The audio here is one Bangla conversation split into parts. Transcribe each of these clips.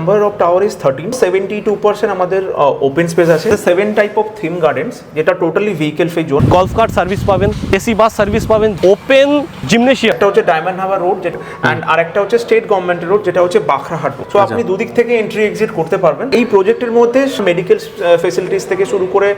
Number of tower is thirteen seventy two percent আমাদের ওপেন স্পেস আছে। Seven type of theme gardens যেটা totally vehicle free zone golf cart service পাবেন এসি বাস সার্ভিস পাবেন ওপেন জিমনেশিয়াম একটা হচ্ছে ডায়মন্ড হারবার রোড যেটা অ্যান্ড আরেকটা হচ্ছে স্টেট গভর্নমেন্টের রোড যেটা হচ্ছে বাখরাহাট রোড সো আপনি দুদিক থেকে এন্ট্রি এক্সিট করতে পারবেন। এই প্রজেক্টের মধ্যে মেডিকেল ফেসিলিটিস থেকে শুরু করে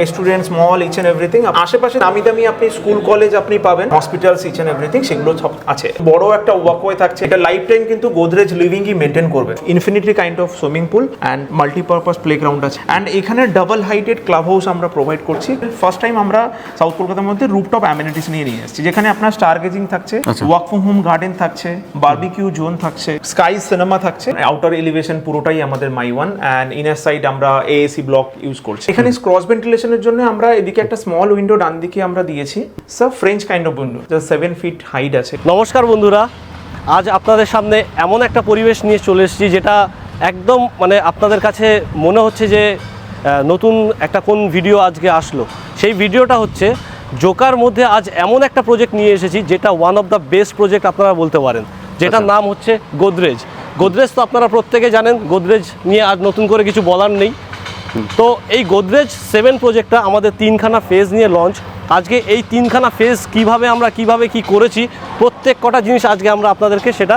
restaurants mall each and everything আশেপাশে দামি দামি আপনি স্কুল কলেজ আপনি পাবেন। হসপিটালস ইচ অ্যান্ড এভরিথিং সেগুলো সব আছে। বড় একটা ওয়াকওয়ে থাকছে। এটা লাইফ টাইম কিন্তু গোদরেজ লিভিংই মেনটেন করবে। Infinity kind of swimming pool and multipurpose playground আছে। অ্যান্ড এখানে ডাবল হাইটেড ক্লাব হাউস আমরা প্রোভাইড করছি। ফার্স্ট টাইম আমরা সাউথ কলকাতার মধ্যে রুপটপ অ্যামিনিটিস নিয়ে নিয়ে এসেছি। যেখানে আপনার স্টার গেজিং থাকছে ওয়ার্ক ফ্রম হোম গার্ডেন থাকছে বার্বিকিউ জোন থাকছে স্কাই সিনেমা থাকছে। আউটার এলিভেশন পুরোটাই আমাদের Mivan and inner side আমরা এএসি ব্লক ইউজ করছি। এখানে ক্রস ভেন্টিলেশনের জন্য আমরা এদিকে একটা স্মল উইন্ডো ডান দিকে আমরা দিয়েছি। Sir French kind of window যা সেভেন ফিট হাইট আছে। নমস্কার বন্ধুরা আজ আপনাদের সামনে এমন একটা পরিবেশ নিয়ে চলে এসেছি যেটা একদম মানে আপনাদের কাছে মনে হচ্ছে যে নতুন একটা কোন ভিডিও আজকে আসলো। সেই ভিডিওটা হচ্ছে জোকার মধ্যে আজ এমন একটা প্রজেক্ট নিয়ে এসেছি যেটা one of the best project আপনারা বলতে পারেন যেটার নাম হচ্ছে গোদরেজ গোদরেজ তো আপনারা প্রত্যেকে জানেন গোদরেজ নিয়ে আজ নতুন করে কিছু বলার নেই। তো এই গোদরেজ সেভেন প্রজেক্টটা আমাদের তিনখানা ফেজ নিয়ে লঞ্চ আজকে এই তিনখানা ফেজ কীভাবে আমরা, কীভাবে কি করেছি, প্রত্যেক কটা জিনিস আজকে আমরা আপনাদেরকে সেটা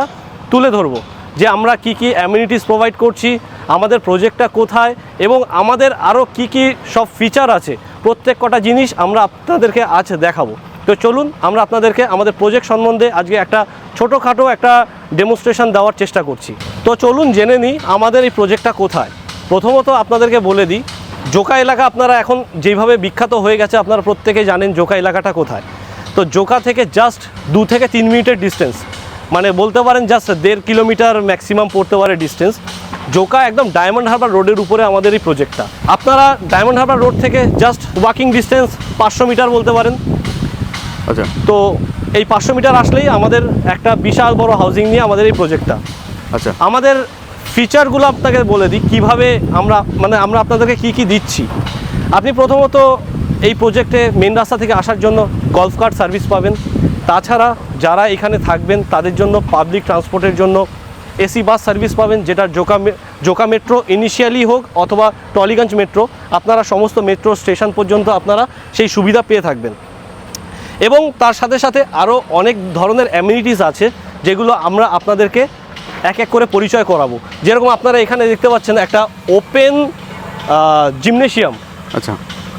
তুলে ধরবো। যে আমরা কি কি অ্যামিনিটিস প্রোভাইড করছি, আমাদের প্রজেক্টটা কোথায় এবং আমাদের আরও কি কি সব ফিচার আছে, প্রত্যেক কটা জিনিস আমরা আপনাদেরকে আজ দেখাবো। তো চলুন, আমরা আপনাদেরকে আমাদের প্রজেক্ট সম্বন্ধে আজকে একটা ছোটোখাটো একটা ডেমনস্ট্রেশন দেওয়ার চেষ্টা করছি। তো চলুন জেনে নিই আমাদের এই প্রজেক্টটা কোথায়। প্রথমত আপনাদেরকে বলে দিই জোকা এলাকা আপনারা এখন যেভাবে বিখ্যাত হয়ে গেছে আপনারা প্রত্যেকে জানেন জোকা এলাকাটা কোথায়। তো জোকা থেকে জাস্ট দু থেকে তিন মিনিটের ডিস্টেন্স মানে বলতে পারেন জাস্ট দেড় কিলোমিটার ম্যাক্সিমাম পড়তে পারে ডিস্টেন্স জোকা একদম ডায়মন্ড হারবার রোডের উপরে আমাদের এই প্রজেক্টটা আপনারা ডায়মন্ড হারবার রোড থেকে জাস্ট ওয়াকিং ডিস্টেন্স পাঁচশো মিটার বলতে পারেন। আচ্ছা। তো এই পাঁচশো মিটার আসলেই আমাদের একটা বিশাল বড় হাউজিং নিয়ে আমাদের এই প্রজেক্টটা আচ্ছা। আমাদের ফিচারগুলো আপনাকে বলে দিই, কীভাবে আমরা মানে আমরা আপনাদেরকে কি কি দিচ্ছি। আপনি প্রথমত এই প্রজেক্টে মেন রাস্তা থেকে আসার জন্য গলফ কার্ট সার্ভিস পাবেন। তাছাড়া যারা এখানে থাকবেন, তাদের জন্য পাবলিক ট্রান্সপোর্টের জন্য এসি বাস সার্ভিস পাবেন, যেটা জোকা জোকা মেট্রো ইনিশিয়ালি হোক অথবা টলিগঞ্জ মেট্রো আপনারা সমস্ত মেট্রো স্টেশন পর্যন্ত আপনারা সেই সুবিধা পেয়ে থাকবেন। এবং তার সাথে সাথে আরও অনেক ধরনের অ্যামিনিটিস আছে, যেগুলো আমরা আপনাদেরকে এক এক করে পরিচয় করাবো। যেরকম আপনারা এখানে দেখতে পাচ্ছেন একটা ওপেন জিমনেশিয়াম। আচ্ছা।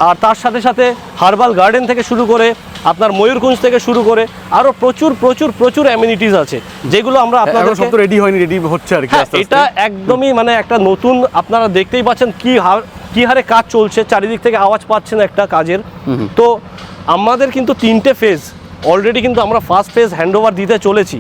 আর তার সাথে সাথে হার্বাল গার্ডেন থেকে শুরু করে আপনার ময়ূরকুঞ্জ থেকে শুরু করে আরও প্রচুর প্রচুর প্রচুর অ্যামিনিটিস আছে যেগুলো আমরা আপনাদের সব তো রেডি হয়নি রেডি হচ্ছে আর কি হ্যাঁ এটা একদমই মানে একটা নতুন আপনারা দেখতেই পাচ্ছেন কি হার কি হারে কাজ চলছে চারিদিক থেকে আওয়াজ পাচ্ছেন একটা কাজের। তো আমাদের কিন্তু তিনটে ফেজ অলরেডি কিন্তু আমরা ফার্স্ট ফেজ হ্যান্ডওভার দিতে চলেছি।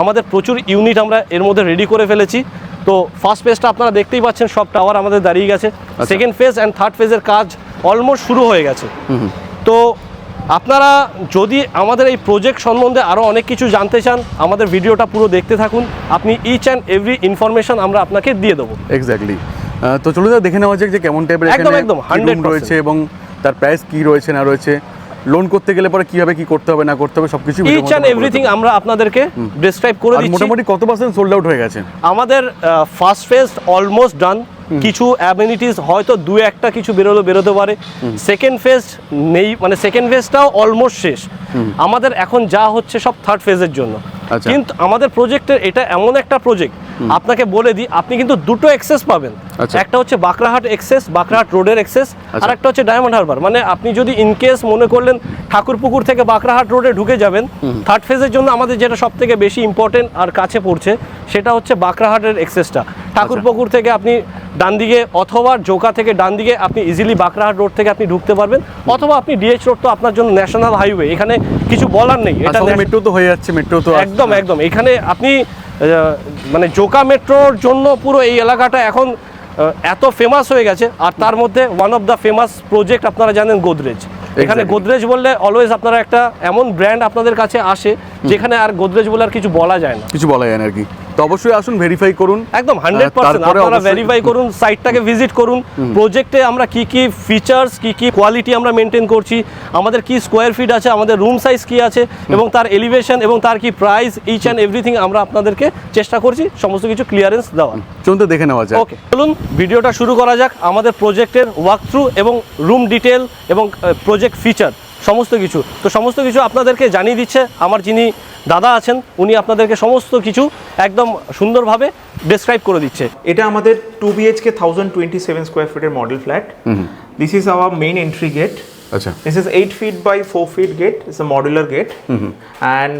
আমাদের প্রচুর ইউনিট আমরা এর মধ্যে রেডি করে ফেলেছি। তো ফার্স্ট ফেজটা আপনারা দেখতেই পাচ্ছেন সব টাওয়ার আমাদের দাঁড়িয়ে গেছে। সেকেন্ড ফেজ অ্যান্ড থার্ড ফেজের কাজ অলমোস্ট শুরু হয়ে গেছে। তো আপনারা যদি আমাদের এই প্রজেক্ট সম্বন্ধে আরও অনেক কিছু জানতে চান আমাদের ভিডিওটা পুরো দেখতে থাকুন। আপনি ইচ অ্যান্ড এভরি ইনফরমেশন আমরা আপনাকে দিয়ে দেবো। এক্স্যাক্টলি তো চলুন দেখে নেওয়া যাক যে কেমন টাইপের একদম, একদম, 100% রয়েছে এবং তার প্রাইস কী রয়েছে না রয়েছে। লোন করতে গেলে পরে কীভাবে কি করতে হবে না করতে হবে সবকিছু ইচ অ্যান্ড এভরিথিং আমরা আপনাদেরকে ডিসক্রাইব করে দিচ্ছি। মোটামুটি কত পার্সেন্ট সোল্ড আউট হয়ে গেছে? আমাদের ফার্স্ট ফেজ অলমোস্ট ডান কিছু অ্যামিনিটিস হয়তো দু একটা কিছু বেরোলো বেরোতে পারে। সেকেন্ড ফেজ নেই মানে সেকেন্ড ফেজটাও অলমোস্ট শেষ। আমাদের এখন যা হচ্ছে সব থার্ড ফেজের জন্য। আচ্ছা। কিন্তু আমাদের প্রজেক্টের এটা এমন একটা প্রজেক্ট আপনাকে বলে দিই আপনি কিন্তু দুটো এক্সেস পাবেন। আচ্ছা। একটা হচ্ছে বাঁকড়াহাট এক্সেস বাঁকড়াহাট রোডের এক্সেস আর একটা হচ্ছে ডায়মন্ড হারবার মানে আপনি যদি ইন কেস মনে করলেন ঠাকুরপুকুর থেকে বাঁকড়াহাট রোডে ঢুকে যাবেন থার্ড ফেজের জন্য আমাদের যেটা সব থেকে বেশি ইম্পর্টেন্ট আর কাছে পড়ছে সেটা হচ্ছে বাঁকড়াহাটের এক্সেসটা ঠাকুরপুকুর থেকে আপনি ডান দিকে অথবা জোকা থেকে ডান দিকে আপনি ইজিলি বাঁকড়াহাট রোড থেকে আপনি ঢুকতে পারবেন অথবা আপনি ডিএইচ রোড তো আপনার জন্য ন্যাশনাল হাইওয়ে এখানে কিছু বলার নেই এটা মেট্রো তো হয়ে যাচ্ছে মেট্রো তো একদম একদম। এখানে আপনি মানে জোকা মেট্রোর জন্য পুরো এই এলাকাটা এখন এত ফেমাস হয়ে গেছে। আর তার মধ্যে one of the famous project আপনারা জানেন গোদরেজ। এখানে গোদরেজ বললে অলওয়েজ আপনারা একটা এমন ব্র্যান্ড আপনাদের কাছে আসে যেখানে আর গোদরেজ বলে আর কিছু বলা যায় না। কিছু বলা যায় না আর কি। তো অবশ্যই আসুন ভেরিফাই করুন। একদম হান্ড্রেড পার্সেন্ট আপনারা ভেরিফাই করুন সাইটটাকে ভিজিট করুন। প্রজেক্টে আমরা কি কি ফিচার্স কি কি কোয়ালিটি আমরা মেনটেন করছি আমাদের কি স্কোয়ার ফিট আছে আমাদের রুম সাইজ কি আছে এবং তার এলিভেশন এবং তার কি প্রাইস ইচ অ্যান্ড এভরিথিং আমরা আপনাদেরকে চেষ্টা করছি সমস্ত কিছু ক্লিয়ারেন্স দেওয়ার। চলুন তো দেখে নেওয়া যায় ওকে চলুন ভিডিওটা শুরু করা যাক আমাদের প্রজেক্টের ওয়াক থ্রু এবং রুম ডিটেল এবং প্রজেক্ট ফিচার সমস্ত কিছু। তো সমস্ত কিছু আপনাদেরকে জানিয়ে দিচ্ছে। আমার যিনি দাদা আছেন উনি আপনাদেরকে সমস্ত কিছু একদম সুন্দরভাবে ডেসক্রাইব করে দিচ্ছে। এটা আমাদের two BHK thousand twenty seven square ফিটের model flat this is our main entry gate আচ্ছা। This is 8 feet by 4 feet gate. It's a modular gate. And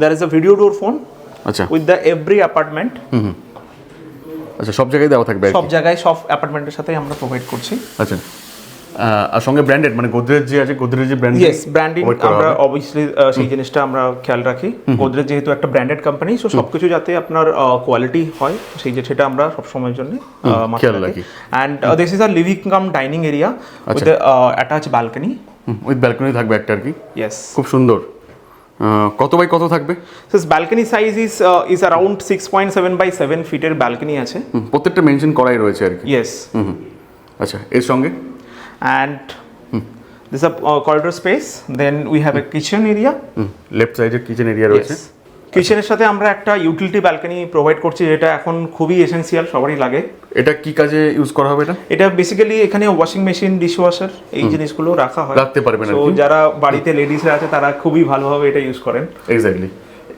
there is a video door phone আচ্ছা। with the every apartment. আচ্ছা সব জায়গায় দেওয়া থাকবে সব জায়গায় সব অ্যাপার্টমেন্টের সাথে আমরা প্রোভাইড করছি। আচ্ছা। আর সঙ্গে ব্র্যান্ডেড মানে গোদরেজ যে আছে গোদরেজ যে ব্র্যান্ড ইয়েস ব্র্যান্ডিং আমরা অবভিয়াসলি সেই জিনিসটা আমরা খেয়াল রাখি। গোদরেজ যেহেতু একটা ব্র্যান্ডেড কোম্পানি সো সবকিছু যাতে আপনার কোয়ালিটি হয় সেই যে সেটা আমরা সব সময়ের জন্য খেয়াল রাখি। And this is a living cum dining area with attach balcony with balcony থাকবে একটা আর কি? ইয়েস খুব সুন্দর। কত বাই কত থাকবে? Balcony size is is around six point seven by seven ফিটের ব্যালকনি আছে। প্রত্যেকটা মেনশন করাই রয়েছে আর কি। ইয়েস। আচ্ছা এর সঙ্গে? And this is a uh, corridor space. Then we have a kitchen area. Left সাইডের কিচেন এরিয়া রয়েছে। Yes. কিচেনের সাথে আমরা একটা ইউটিলিটি ব্যালকনি প্রোভাইড করছি যেটা এখন খুবই এসেন্সিয়াল সবারই লাগে। এটা কি কাজে ইউজ করা হবে এটা? এটা বেসিক্যালি এখানে ওয়াশিং মেশিন ডিশওয়াশার এই জিনিসগুলো রাখা হয়। রাখতে পারবেন তো যারা বাড়িতে লেডিসরা আছে তারা খুবই ভালোভাবে এটা ইউজ করেন। এক্স্যাক্টলি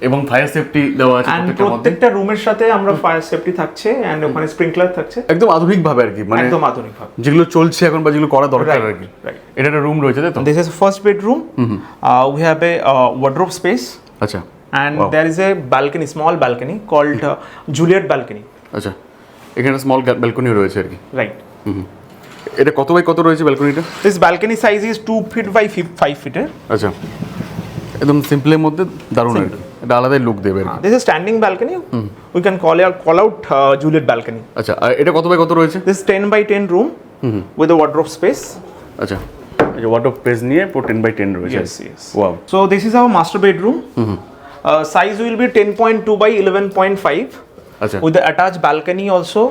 এবং ফায়ার সেফটি দেওয়া আছে প্রত্যেকটা রুমের সাথে আমরা ফায়ার সেফটি থাকছে অ্যান্ড ওখানে স্প্রিংকলার থাকছে। একদম আধুনিক ভাবে আর কি মানে একদম আধুনিক ভাবে যেগুলো চলছে এখন বা যেগুলো করা দরকার আর কি. এটা একটা রুম রয়েছে তাই তো? This is first bedroom we have a wardrobe space আচ্ছা। And Wow. there a balcony small balcony balcony Juliet balcony আচ্ছা। এখানে স্মল ব্যালকনি রয়েছে আর কি। Right এটা কত বাই কত রয়েছে ব্যালকনিটা this balcony size is 2 feet by 5 feet আচ্ছা। একদম সিম্পলের মধ্যে দারুণ আর কি। এটা আলাদাই লুক দেবে আর কি this is standing balcony we can call out call out uh, juliet balcony আচ্ছা এটা কত বাই কত রয়েছে 10 by 10 room with a wardrobe space আচ্ছা এই যে ওয়াটার পেজ নিয়ে পুরো টেন বাই টেন রয়েছে yes yes wow so this is our master bedroom uh, size will be 10.2 by 11.5 আচ্ছা with the attached balcony also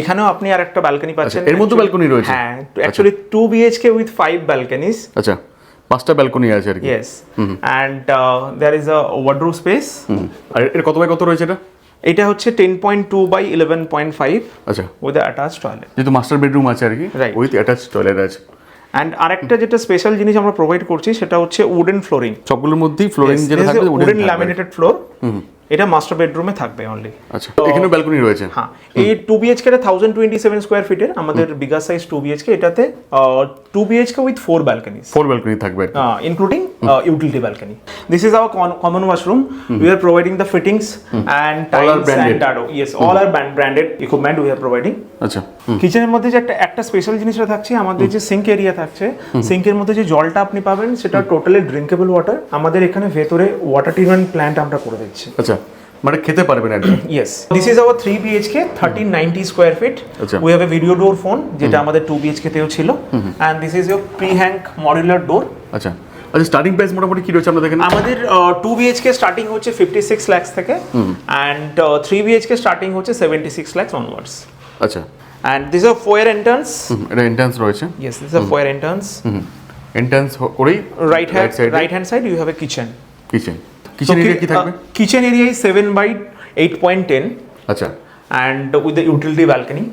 এখানেও আপনি আর একটা balcony পাচ্ছেন এর মধ্যে balcony রয়েছে? হ্যাঁ actually 2 bhk with 5 balconies আচ্ছা পাঁচটা ব্যালকনি আছে আর কি। Yes and there is a wardrobe space. আর এর কত বাই কত রয়েছে এটা? এটা হচ্ছে ten point two by eleven point five আচ্ছা। উইথ অ্যাটাচ টয়লেট যেহেতু মাস্টার বেডরুম আছে আর কি রাইট উইথ অ্যাটাচ টয়লেট আছে। অ্যান্ড আরেকটা যেটা স্পেশাল জিনিস আমরা প্রোভাইড করছি সেটা হচ্ছে উডেন ফ্লোরিং সবগুলোর মধ্যেই ফ্লোরিং যেটা থাকবে উডেন ল্যামিনেটেড ফ্লোর এটা মাস্টার বেডরুমে থাকবে অনলি আচ্ছা এখানেও ব্যালকনি রয়েছে? হ্যাঁ এই two BHK thousand twenty seven square ফিটের আমাদের বিগা সাইজ টু বিএচকে এটাতে two BHK with four balcony four balcony থাকবে। Including. Uh, utility balcony. This is our con- common washroom. Mm. We are providing the fittings and All are tiles branded. and dado. Yes, all are brand- branded equipment we are providing. আচ্ছা। কিচেনের মধ্যে যে একটা একটা স্পেশাল জিনিসটা থাকছে আমাদের যে সিঙ্ক এরিয়া থাকছে সিঙ্কের মধ্যে যে জলটা আপনি পাবেন সেটা টোটালি ড্রিঙ্কেবল ওয়াটার আমাদের এখানে ভেতরে ওয়াটার ট্রিটমেন্ট প্ল্যান্ট আমরা করে দিচ্ছি আচ্ছা মানে খেতে পারবেন yes this is our three BHK thirteen ninety square feet আচ্ছা। We have a video door phone যেটা আমাদের টু বিএইচকে তেও ছিল and this is your pre hang modular door আচ্ছা আচ্ছা স্টার্টিং প্রাইস মোটামুটি কি রয়েছে আপনাদের এখানে আমাদের টু বিএইচকে স্টার্টিং হচ্ছে ফিফটি সিক্স ল্যাক্স থেকে অ্যান্ড থ্রি বিএইচকে স্টার্টিং হচ্ছে সেভেন্টি সিক্স ল্যাক্স অনওয়ার্ডস আচ্ছা and this are foyer entrance এটা এন্ট্রান্স রয়েছে। Yes this are foyer entrance entrance করেই রাইট হ্যান্ড সাইডে right hand side you have a kitchen kitchen kitchen area কি থাকবে? Kitchen area is seven by eight point ten আচ্ছা। And with the utility balcony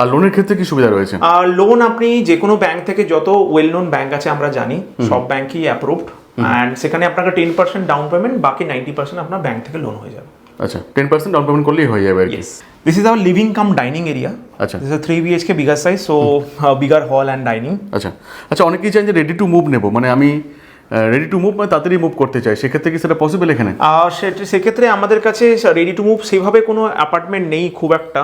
আর লোনের ক্ষেত্রে কি সুবিধা রয়েছে? আর লোন আপনি যে কোনো ব্যাংক থেকে যত ওয়েল নোন ব্যাংক আছে আমরা জানি সব ব্যাংকই অ্যাপ্রুভড অ্যান্ড সেখানে আপনাকে টেন পার্সেন্ট ডাউন পেমেন্ট বাকি নাইনটি পার্সেন্ট আপনার ব্যাংক থেকে লোন হয়ে যাবে। আচ্ছা টেন পার্সেন্ট ডাউন পেমেন্ট করলেই হয়ে যাবে আর কি। Yes. This is our living cum dining area. আচ্ছা। A 3 BHK bigger size, so uh, bigger hall and আচ্ছা আচ্ছা অনেকেই চান যে রেডি টু মুভ নেব। মানে আমি রেডি টু মুভ মানে তাড়াতাড়ি মুভ করতে চাই সেক্ষেত্রে কি সেটা পসিবল এখানে? আর সেটা সেক্ষেত্রে আমাদের কাছে রেডি টু মুভ সেভাবে কোনো অ্যাপার্টমেন্ট নেই খুব একটা।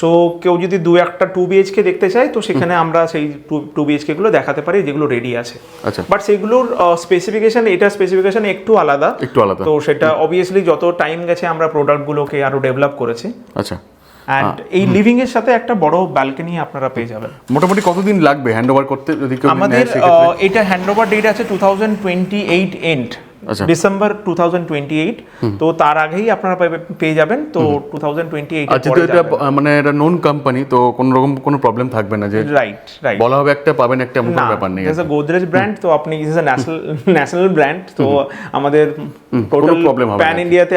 সো কেউ যদি দু একটা টু বিএইচকে দেখতে চায় তো সেখানে আমরা সেই টু টু বিএইচকে গুলো দেখাতে পারি যেগুলো রেডি আছে। আচ্ছা। বাট সেগুলোর স্পেসিফিকেশন এটা স্পেসিফিকেশন একটু আলাদা। একটু আলাদা। তো সেটা অবভিয়াসলি যত টাইম গেছে আমরা প্রোডাক্টগুলোকে আরও ডেভেলপ করেছি। আচ্ছা। অ্যান্ড এই লিভিং এর সাথে একটা বড় ব্যালকনি আপনারা পেয়ে যাবেন। মোটামুটি কতদিন লাগবে হ্যান্ড ওভার করতে যদি আমাদের এটা হ্যান্ড ওভার ডেট আছে two thousand twenty eight end. December two thousand twenty তো তার আগেই আপনারা পেয়ে যাবেন তো টু থাউজেন্ড টোয়েন্টি এইট আচ্ছা এটা মানে এটা নন কোম্পানি তো কোনো রকম কোনো প্রবলেম থাকবে না যে রাইট রাইট বলা হবে একটা পাবেন একটা এমন ব্যাপার নেই। আ গোদরেজ ব্র্যান্ড তো আপনি is a national national brand তো আমাদের টোটাল হবে প্যান ইন্ডিয়াতে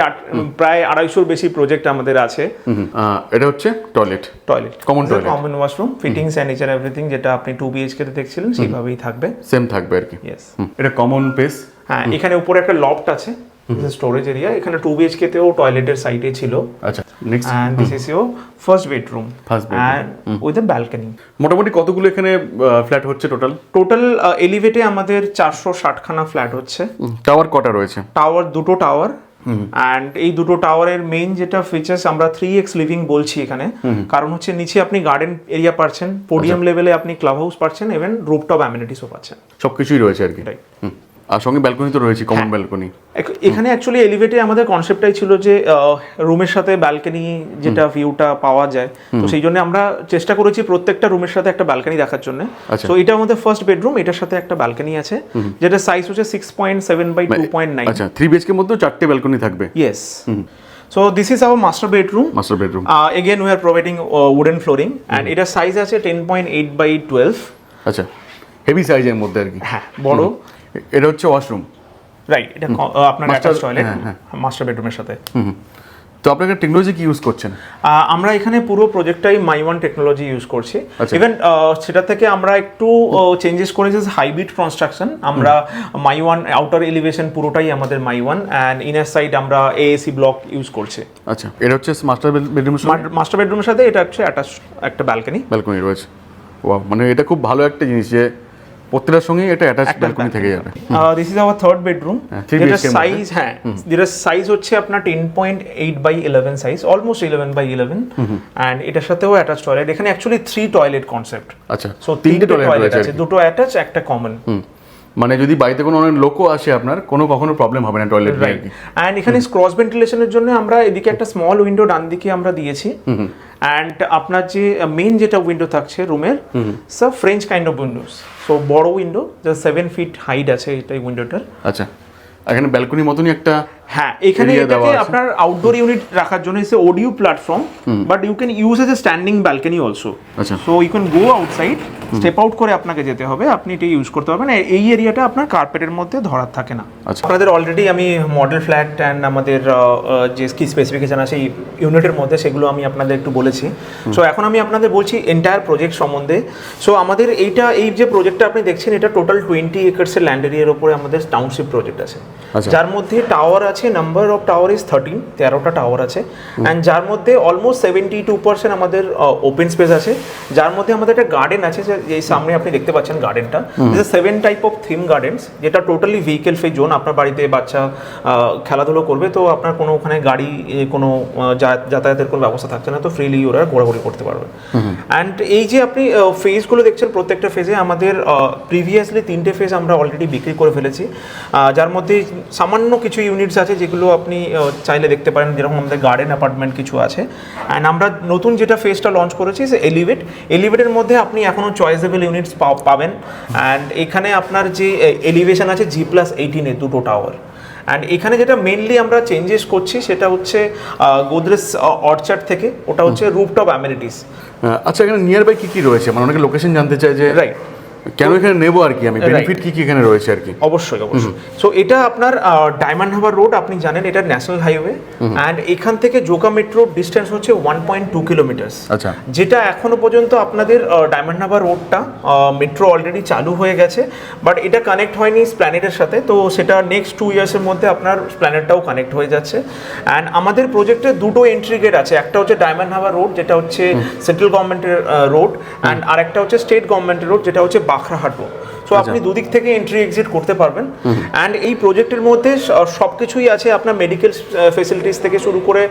প্রায় আড়াইশোর বেশি প্রজেক্ট আমাদের আছে। আহ, এটা হচ্ছে toilet toilet common toilet. Common washroom fittings and each everything যেটা আপনি টু বিএইচকে তে দেখছিলেন সেইভাবেই থাকবে। সেম থাকবে আর কি। ইয়েস এটা কমন পেস হ্যাঁ এখানে উপরে একটা লফট আছে স্টোরেজ এরিয়া এখানে টু বিএইচকে তেও টয়লেটের সাইডে ছিল। আচ্ছা next and this is your first bedroom First bedroom. With a balcony মোটামুটি কতগুলো এখানে ফ্ল্যাট হচ্ছে টোটাল টোটাল এলিভেটে আমাদের চারশো ষাটখানা ফ্ল্যাট হচ্ছে। টাওয়ার কটা রয়েছে? টাওয়ার দুটো টাওয়ার অ্যান্ড এই দুটো টাওয়ারের মেইন যেটা ফিচার্স আমরা থ্রি এক্স লিভিং বলছি এখানে। কারণ হচ্ছে নিচে আপনি গার্ডেন এরিয়া পাচ্ছেন পোডিয়াম লেভেলে আপনি ক্লাব হাউস পাচ্ছেন ইভেন রুপটপ অ্যামিনিটিসও পাচ্ছেন। সবকিছুই রয়েছে আর কি। Right. আর সঙ্গে ব্যালকনি তো রয়েছে কমন ব্যালকনি এখানে অ্যাকচুয়ালি এলিভেটে আমাদের কনসেপ্টটাই ছিল যে রুমের সাথে ব্যালকনি যেটা ভিউটা পাওয়া যায়। তো সেই জন্য আমরা চেষ্টা করেছি প্রত্যেকটা রুমের সাথে একটা ব্যালকনি দেখার জন্য। আচ্ছা। তো এটা আমাদের ফার্স্ট বেডরুম এটার সাথে একটা ব্যালকনি আছে যেটা সাইজ হচ্ছে six point seven by two point nine আচ্ছা থ্রি বিএচকে মধ্যেও চারটে ব্যালকনি থাকবে। Yes so this is our master bedroom master bedroom Uh, again, we are providing uh, wooden flooring, and এটা সাইজ আছে ten point eight by twelve আচ্ছা হেভি সাইজের মধ্যে আর কি। হ্যাঁ বড়। এটা হচ্ছে ওয়াশরুম। রাইট এটা আপনার অ্যাটাচ টয়লেট। মাস্টার বেডরুমের সাথে। তো আপনাকে টেকনোলজি কি ইউজ করছেন? আমরা এখানে পুরো প্রজেক্টটাই মাই ওয়ান টেকনোলজি ইউজ করছি। আচ্ছা। ইভেন সেটা থেকে আমরা একটু চেঞ্জেস করেছি হাইব্রিড কনস্ট্রাকশন আমরা মাই ওয়ান আউটার এলিভেশন পুরোটাই আমাদের Mivan and inner side আমরা এএসি ব্লক ইউজ করছি। আচ্ছা এটা হচ্ছে মাস্টার বেডরুমের সঙ্গে মাস্টার বেডরুমের সাথে এটা হচ্ছে অ্যাটাচ একটা ব্যালকনি ব্যালকনি রয়েছে। ওয়াও মানে এটা খুব ভালো একটা জিনিস যে প্রত্যেকটার সঙ্গে এটা অ্যাটাচ ব্যালকনি থেকে যাবে। This is our third bedroom হ্যাঁ, যেটা। সাইজ হ্যাঁ যেটা সাইজ হচ্ছে আপনার ten point eight by eleven size almost eleven by eleven and এটার সাথেও অ্যাটাচ টয়লেট এখানে অ্যাকচুয়ালি থ্রি টয়লেট কনসেপ্ট আচ্ছা সো তিনটে টয়লেট আছে দুটো অ্যাটাচ একটা কমন মানে যদি বাড়িতে কোনো অনেক লোকও আসে আপনার কোনো কখনো প্রবলেম হবে না টয়লেট রাইট অ্যান্ড এখানে ক্রস ভেন্টিলেশনের জন্য আমরা এদিকে একটা স্মল উইন্ডো ডান দিকে আমরা দিয়েছি। অ্যান্ড আপনার যে মেন যেটা উইন্ডো থাকছে রুমের sir French kind of windows so বড় উইন্ডো যা সেভেন ফিট হাইট আছে এটা উইন্ডোটার আচ্ছা। এখানে ব্যালকনির মতনই একটা হ্যাঁ এখানে এটাকে আপনার আউটডোর ইউনিট রাখার জন্য ইসে audio platform but you can use as a standing balcony also আচ্ছা। So you can go outside step out করে আপনাকে যেতে হবে আপনি এটা ইউজ করতে পারবেন। এই এরিয়াটা আপনার কার্পেটের মধ্যে ধরার থাকে না। আচ্ছা। আপনাদের অলরেডি আমি মডেল ফ্ল্যাট অ্যান্ড আমাদের যে কি স্পেসিফিকেশন আছে ইউনিটের মধ্যে সেগুলো আমি আপনাদের একটু বলেছি। সো এখন আমি আপনাদের বলছি এন্টায়ার প্রজেক্ট সম্বন্ধে। সো আমাদের এইটা এই যে প্রজেক্টটা আপনি দেখছেন এটা টোটাল টোয়েন্টি একর্সের ল্যান্ড এরিয়ার উপরে আমাদের টাউনশিপ প্রজেক্ট আছে। আচ্ছা। যার মধ্যে টাওয়ার আছে number of tower is thirteen তেরোটা টাওয়ার আছে। অ্যান্ড যার মধ্যে অলমোস্ট সেভেন্টি টু পার্সেন্ট আমাদের ওপেন স্পেস আছে। যার মধ্যে আমাদের একটা গার্ডেন আছে যে এই সামনে আপনি দেখতে পাচ্ছেন গার্ডেনটা seven type of theme gardens যেটা টোটালি ভেহিকেল ফ্রি জোন আপনার বাড়িতে বাচ্চা খেলাধুলো করবে তো আপনার কোনো ওখানে গাড়ি কোনো যাতায়াতের কোনো ব্যবস্থা থাকছে না তো ফ্রিলি ওরা ঘোরাঘুরি করতে পারবে। অ্যান্ড এই যে আপনি ফেজগুলো দেখছেন প্রত্যেকটা ফেজে আমাদের প্রিভিয়াসলি তিনটে ফেজ আমরা অলরেডি বিক্রি করে ফেলেছি। যার মধ্যে সামান্য কিছু ইউনিটস আছে যেগুলো আপনি চাইলে দেখতে পারেন যেরকম আমাদের গার্ডেন অ্যাপার্টমেন্ট কিছু আছে। অ্যান্ড আমরা নতুন যেটা ফেজটা লঞ্চ করেছি সে এলিভেট এলিভেটের মধ্যে আপনি এখনও চয়েসেবল ইউনিটস পাবেন। অ্যান্ড এখানে আপনার যে এলিভেশন আছে জি প্লাস এইটিনে দুটো টাওয়ার অ্যান্ড এখানে যেটা মেনলি আমরা চেঞ্জেস করছি সেটা হচ্ছে গোদরেজ অর্চার্ড থেকে। ওটা হচ্ছে রুপটপ অ্যামিনিটিস আচ্ছা এখানে নিয়ার বাই কি কি রয়েছে? মানে অনেকে লোকেশন জানতে চায় যে রাইট কেন এখানে নেব আর কি? আমি. বেনিফিট কি কি এখানে রয়েছে আর কি? অবশ্যই অবশ্যই। সো এটা আপনার ডায়মন্ড হারবার রোড আপনি জানেন এটা ন্যাশনাল হাইওয়ে অ্যান্ড এখান থেকে জোকা মেট্রো ডিস্টেন্স হচ্ছে ওয়ান পয়েন্ট টু কিলোমিটার্স আচ্ছা। যেটা এখনও পর্যন্ত আপনাদের ডায়মন্ড হারবার রোডটা মেট্রো অলরেডি চালু হয়ে গেছে। বাট এটা কানেক্ট হয়নি স্প্ল্যানেটের সাথে। তো সেটা নেক্সট টু ইয়ার্সের মধ্যে আপনার স্প্ল্যানেটটাও কানেক্ট হয়ে যাচ্ছে। অ্যান্ড আমাদের প্রজেক্টে দুটো এন্ট্রি গেট আছে। একটা হচ্ছে ডায়মন্ড হারবার রোড যেটা হচ্ছে সেন্ট্রাল গভর্নমেন্টের রোড অ্যান্ড আরেকটা হচ্ছে স্টেট গভর্নমেন্টের রোড যেটা হচ্ছে বাখরাহাট রোড সো আপনি দুদিক থেকে এন্ট্রি এক্সিট করতে পারবেন। অ্যান্ড এই প্রজেক্টের মধ্যে সব কিছুই আছে আপনার মেডিকেল ফেসিলিটিস থেকে শুরু করে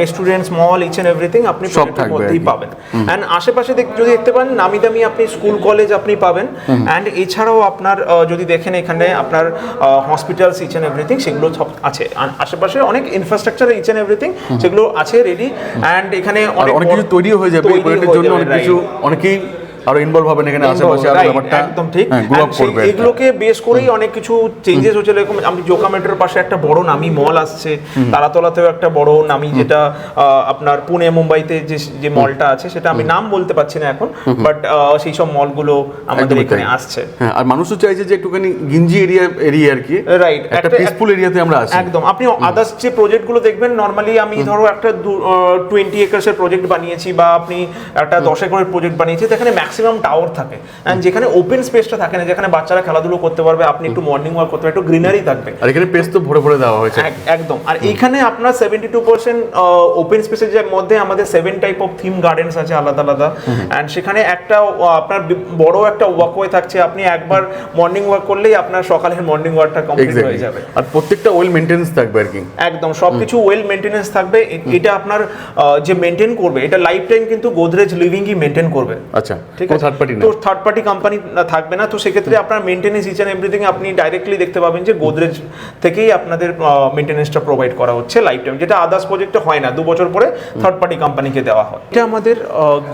restaurants mall each and everything আপনি প্রজেক্টের মধ্যেই পাবেন। অ্যান্ড আশেপাশে যদি দেখতে পান নামি দামি আপনি স্কুল কলেজ আপনি পাবেন। অ্যান্ড এছাড়াও আপনার যদি দেখেন এখানে আপনার হসপিটালস ইচ এন্ড এভরিথিং সেগুলো সব আছে। আশেপাশে অনেক ইনফ্রাস্ট্রাকচার ইচ এন্ড এভরিথিং সেগুলো আছে রেডি অ্যান্ড এখানে অনেক কিছু হয়ে যাবে তৈরি হয়ে জন্য যাবে, অনেক কিছু অনেকেই আরও ইনভলভ হবেন এখানে আশেপাশে আরও ব্যাপারটা একদম ঠিক। গ্রো আপ করবে। এগুলোকে বেস করেই অনেক কিছু চেঞ্জেস হচ্ছে। এরকম আমি জোকামেটোর পাশে একটা বড় নামি মল আসছে। তারাতলাতেও একটা বড় নামি যেটা আপনার পুনে মুম্বাইতে যে যে মলটা আছে সেটা আমি নাম বলতে পারছি না এখন বাট সেই সব মলগুলো আমাদের এখানে আসছে। হ্যাঁ আর মানুষও চাইছে যে একটুখানি গিঞ্জি এরিয়া এরিয়া আর কি। রাইট একটা পিসফুল এরিয়াতে আমরা আছি। একদম। আপনি আদার্স যে প্রজেক্টগুলো দেখবেন নর্মালি আমি ধরো একটা টোয়েন্টি একর্সের প্রজেক্ট বানিয়েছি বা আপনি একটা দশ একরের প্রজেক্ট বানিয়েছি যেখানে ম্যাক্সিমাম টাওয়ার থাকে। অ্যান্ড যেখানে ওপেন স্পেসটা থাকে না যেখানে বাচ্চারা খেলাধুলো করতে পারবে আপনি একটু মর্নিং ওয়াক করতে পারবে একটু গ্রিনারি থাকবে। আর এখানে পেস তো ভরে ভরে দেওয়া হয়েছে। একদম। আর এইখানে আপনার সেভেন্টি টু পার্সেন্ট ওপেন স্পেসের যে মধ্যে আমাদের seven type of theme gardens আছে আলাদা আলাদা। অ্যান্ড সেখানে একটা আপনার বড় একটা ওয়াকওয়ে থাকছে। আপনি একবার মর্নিং ওয়াক করলেই আপনার সকালের মর্নিং ওয়াকটা কমপ্লিট হয়ে যাবে। আর প্রত্যেকটা ওয়েল মেনটেন্স থাকবে আর কি। একদম। সবকিছু ওয়েল মেনটেনেন্স থাকবে। এটা আপনার যে মেনটেন করবে এটা লাইফ টাইম কিন্তু গোদরেজ লিভিংই মেনটেন করবে। আচ্ছা। ঠিক আছে? থার্ড পার্টি তো থার্ড পার্টি কোম্পানি থাকবে না। তো সেক্ষেত্রে আপনার মেনটেনেন্স ইচ অ্যান্ড এভরিথিং আপনি ডাইরেক্টলি দেখতে পাবেন যে গোদরেজ থেকেই আপনাদের মেনটেনেন্সটা প্রোভাইড করা হচ্ছে লাইফ টাইম যেটা আদার্স প্রজেক্টে হয় না। দু বছর পরে থার্ড পার্টি কোম্পানিকে দেওয়া হয়। এটা আমাদের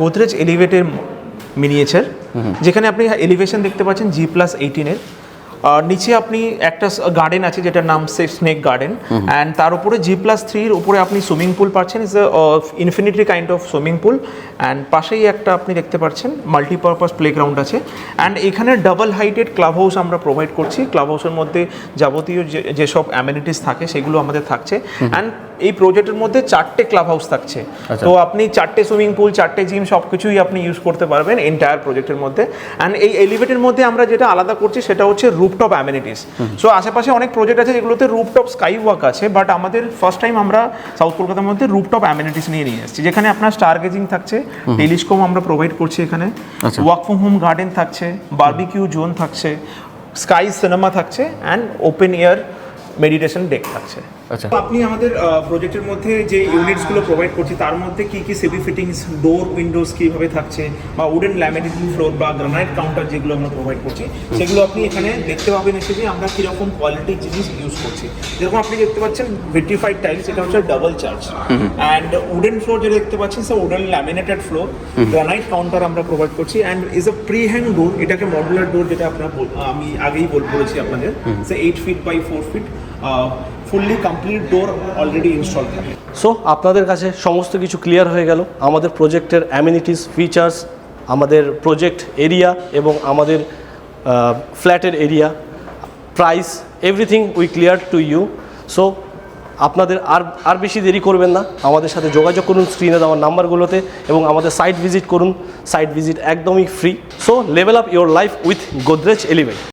গোদরেজ এলিভেটের মিনিয়েচার যেখানে আপনি এলিভেশন দেখতে পাচ্ছেন জি প্লাস এইটিনের নিচে আপনি একটা গার্ডেন আছে যেটার নাম স্নেক গার্ডেন অ্যান্ড তার উপরে জি প্লাস থ্রির উপরে আপনি সুইমিং পুল পাচ্ছেন is infinity kind of swimming pool and পাশেই একটা আপনি দেখতে পাচ্ছেন মাল্টিপারপাস প্লেগ্রাউন্ড আছে অ্যান্ড এখানে ডাবল হাইটেড ক্লাব হাউস আমরা প্রোভাইড করছি ক্লাব হাউসের মধ্যে যাবতীয় যে- যেসব অ্যামিনিটিস থাকে সেগুলো আমাদের থাকছে অ্যান্ড এই প্রজেক্টের মধ্যে চারটে ক্লাব হাউস থাকছে তো আপনি চারটে সুইমিং পুল চারটে জিম সব কিছুই আপনি ইউজ করতে পারবেন এন্টায়ার প্রজেক্টের মধ্যে অ্যান্ড এই এলিভেটের মধ্যে আমরা যেটা আলাদা করছি সেটা হচ্ছে রুপটপ অ্যামিনিটিস সো আশেপাশে অনেক প্রজেক্ট আছে যেগুলোতে রুপটপ স্কাই ওয়াক আছে বাট আমাদের ফার্স্ট টাইম আমরা সাউথ কলকাতার মধ্যে রুপটপ অ্যামিনিটিস নিয়ে নিয়ে এসেছি। যেখানে আপনার স্টার গেজিং থাকছে টেলিস্কোপ আমরা প্রোভাইড করছি এখানে। ওয়ার্ক ফ্রম হোম গার্ডেন থাকছে বার্বিকিউ জোন থাকছে স্কাই সিনেমা থাকছে and open air meditation deck থাকছে। আচ্ছা। আপনি আমাদের প্রজেক্টের মধ্যে যে ইউনিটসগুলো প্রোভাইড করছি তার মধ্যে কি কি সেভি ফিটিংস ডোর উইন্ডোজ কীভাবে থাকছে বা উডেন ল্যামিনেটেড ফ্লোর বা গ্রানাইট কাউন্টার যেগুলো আমরা প্রোভাইড করছি সেগুলো আপনি এখানে দেখতে পাবেন এসে যে আমরা কীরকম কোয়ালিটির জিনিস ইউজ করছি। যেরকম আপনি দেখতে পাচ্ছেন ভিট্রিফাইড টাইলস এটা হচ্ছে double charge and wooden floor যেটা দেখতে পাচ্ছেন sir wooden laminated floor granite counter আমরা প্রোভাইড করছি। And is a pre hang door এটাকে মডুলার ডোর যেটা আপনার আমি আগেই বল বলেছি আপনাদের say eight feet by four feet fully complete door already install থাকে। সো আপনাদের কাছে সমস্ত কিছু ক্লিয়ার হয়ে গেল। আমাদের প্রজেক্টের অ্যামিনিটিস ফিচার্স আমাদের প্রজেক্ট এরিয়া এবং আমাদের ফ্ল্যাটের area price everything we clear to you so আপনাদের আর আর বেশি দেরি করবেন না। আমাদের সাথে যোগাযোগ করুন স্ক্রিনে দেওয়ার নাম্বারগুলোতে এবং আমাদের সাইট ভিজিট করুন। সাইট ভিজিট একদমই free so level up your life with Godrej Elevate